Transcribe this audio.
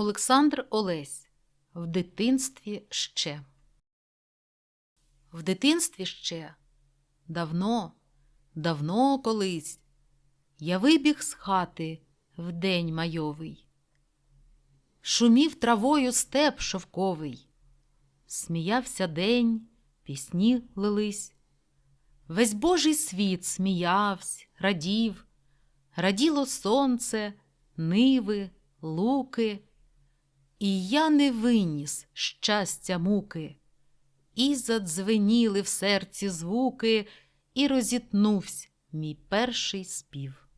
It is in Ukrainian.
Олександр Олесь В дитинстві ще. В дитинстві ще давно, давно колись я вибіг з хати в день майовий. Шумів травою степ шовковий, сміявся день, пісні лились. Весь божий світ сміявсь, радів, раділо сонце, ниви, луки. І я не виніс щастя муки, і задзвеніли в серці звуки, і розітнувсь мій перший спів.